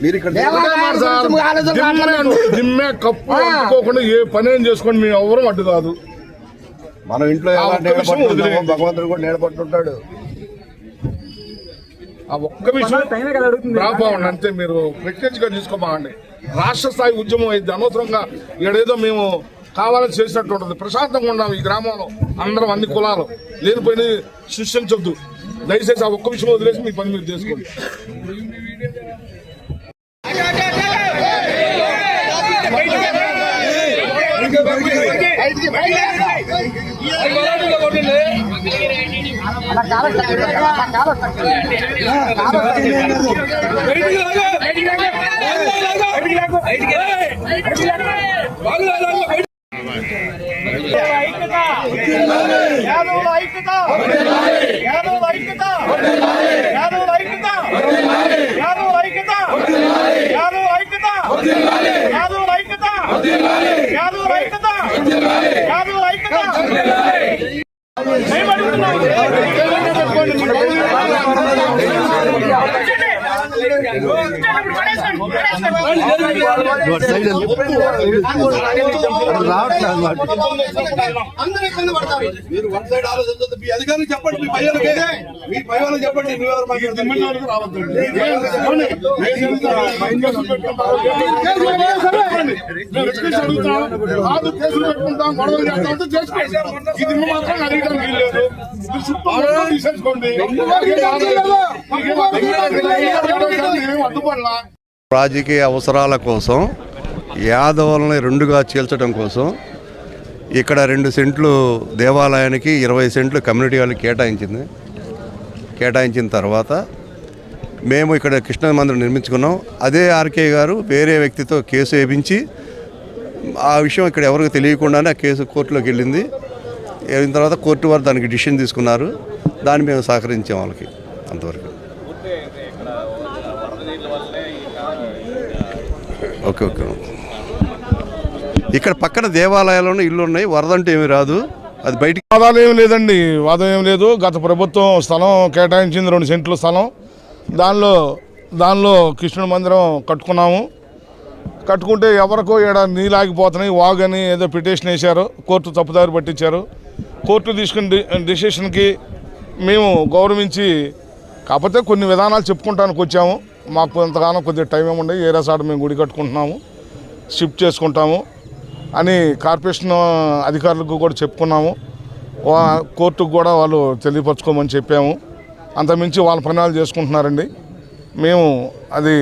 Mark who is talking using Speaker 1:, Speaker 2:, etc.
Speaker 1: మీరు ఇక్కడ
Speaker 2: దిమ్మే ఏ పని ఏం చేసుకోండి మేము ఎవరు అడ్డు కాదు.
Speaker 1: మన ఇంట్లో భగవంతుడు కూడా నేడపట్టుంటాడు
Speaker 2: ఆ ఒక్క విషయం రాబావండి అంతే మీరు ప్రత్యేకంగా తీసుకోమాండి రాష్ట్ర స్థాయి ఉద్యమం అయితే అనవసరంగా ఏడేదో మేము కావాలని చేసినట్టు ఉంటుంది. ప్రశాంతంగా ఉన్నాం ఈ గ్రామంలో. అందరం అన్ని కులాలు. లేనిపోయిన సృష్టించొద్దు దయచేసి ఆ ఒక్క విషయం వదిలేసి మీ పని మీరు చేసుకోండి.
Speaker 3: యాదవుల ఐక్యత యాదవుల ఐక్యత యాదవుల ఐక్యత యాదవుల ఐక్యత యాదవుల ఐక్యత యాదవుల ఐక్యత యాదవుల ఐక్యత యాదవుల ఐక్యత
Speaker 1: మీరు వన్ సైడ్ ఆలోచించదు మీ అధికారులు చెప్పండి మీ మీ చెప్పండి నువ్వెవరు మాట్లాడతారు
Speaker 2: కాదు కేసులు పెట్టుకుంటాం గొడవలు చేస్తాం అంటే చేసుకోండి ఇది మాత్రం అడిగడం వీల్లేదు. తీసేసుకోండి
Speaker 4: రాజకీయ అవసరాల కోసం యాదవులని రెండుగా చీల్చడం కోసం ఇక్కడ రెండు సెంట్లు దేవాలయానికి ఇరవై సెంట్లు కమ్యూనిటీ వాళ్ళకి కేటాయించింది. కేటాయించిన తర్వాత మేము ఇక్కడ కృష్ణ మందిరం నిర్మించుకున్నాం. అదే ఆర్కే గారు వేరే వ్యక్తితో కేసు వేయించి ఆ విషయం ఇక్కడ ఎవరికి తెలియకుండానే ఆ కేసు కోర్టులోకి వెళ్ళింది. వెళ్ళిన తర్వాత కోర్టు వారు దానికి డిసిషన్ తీసుకున్నారు. దాన్ని మేము సహకరించాం వాళ్ళకి అంతవరకు. Okay okay. ఇక్కడ పక్కన దేవాలయాల్లోనే ఇల్లు ఉన్నాయి వరద అంటే ఏమి రాదు. అది బయటికి
Speaker 2: వాదాలు ఏం లేదండి. వాదం ఏం లేదు. గత ప్రభుత్వం స్థలం కేటాయించింది. రెండు సెంట్ల స్థలం. దానిలో దానిలో కృష్ణుడి మందిరం కట్టుకున్నాము. కట్టుకుంటే ఎవరికో ఈడ నీళ్ళు ఆగిపోతున్నాయి వాగని ఏదో పిటిషన్ వేశారు. కోర్టు తప్పుదారి పట్టించారు. కోర్టు తీసుకున్న డిసిషన్కి మేము గౌరవించి కాకపోతే కొన్ని విధానాలు చెప్పుకుంటానికి వచ్చాము. మాకు ఎంతగానో కొద్దిగా టైం ఏముండే ఏరియా సార్ మేము గుడి కట్టుకుంటున్నాము. షిఫ్ట్ చేసుకుంటాము. అని కార్పొరేషన్ అధికారులకు కూడా చెప్పుకున్నాము. వా- కోర్టుకు కూడా వాళ్ళు తెలియపరచుకోమని చెప్పాము. అంతమించి వాళ్ళ పని వాళ్ళు చేసుకుంటున్నారండి. మేము అది